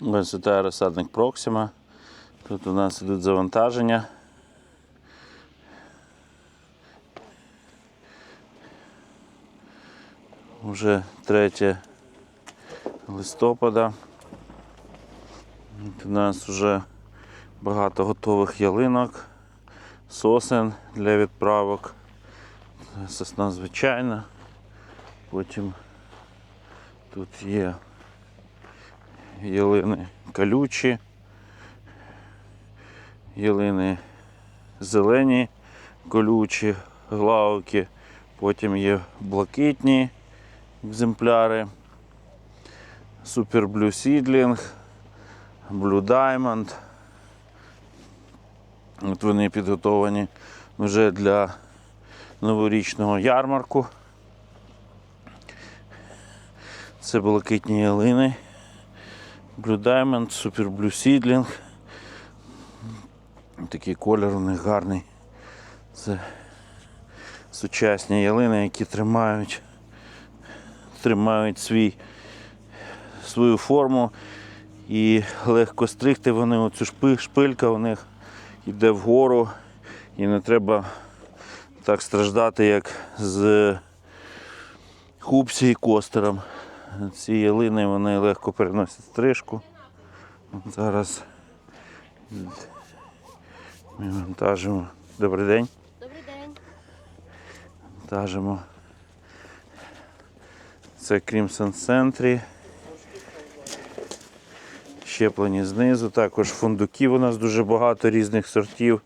Ось це розсадник Проксима. Тут у нас ідуть завантаження. Уже 3 листопада. От У нас вже багато готових ялинок, сосен для відправок. Сосна звичайна. Потім тут є ялини колючі, ялини зелені, колючі, главки, потім є блакитні екземпляри, Super Blue Seedling, Blue Diamond. От вони підготовані вже для новорічного ярмарку. Це блакитні ялини. Blue Diamond, Super Blue Seedling. Такий колір у них гарний. Це сучасні ялини, які тримають, тримають свій, свою форму і легко стригти вони, оцю шпилька у них йде вгору і не треба так страждати, як з хупсі і костером. Ці ялини вони легко переносять стрижку. От Зараз ми вантажимо. Добрий день. Добрий день. Вантажимо. Це Crimson Sentry. Щеплені знизу. Також фундуків у нас дуже багато різних сортів.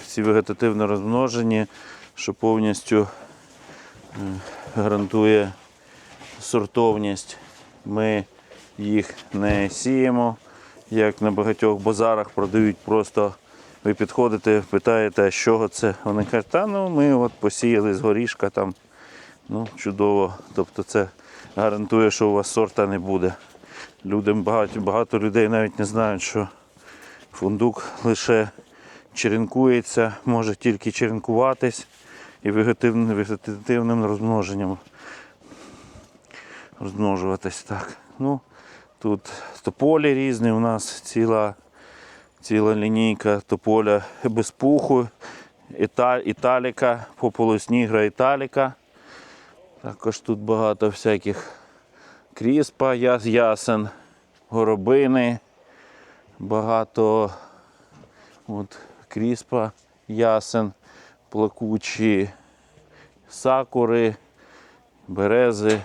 Всі вегетативно розмножені, що повністю е, гарантує сортовність. Ми їх не сіємо, як на багатьох базарах продають просто. Ви підходите, питаєте, з чого це? Вони кажуть, та ну ми от посіяли з горішка там. Ну, чудово. Тобто це гарантує, що у вас сорта не буде. Людям багато, багато людей навіть не знають, що фундук лише черенкується, може тільки черенкуватись і вегетативним, вегетативним розмноженням розмножуватись так. Ну, тут тополі різні, у нас ціла, ціла лінійка тополя без пуху, іта, італіка, пополоснігра італіка. Також тут багато всяких кріспа, яс- ясен, горобини, багато от, кріспа, ясен, плакучі сакури, берези,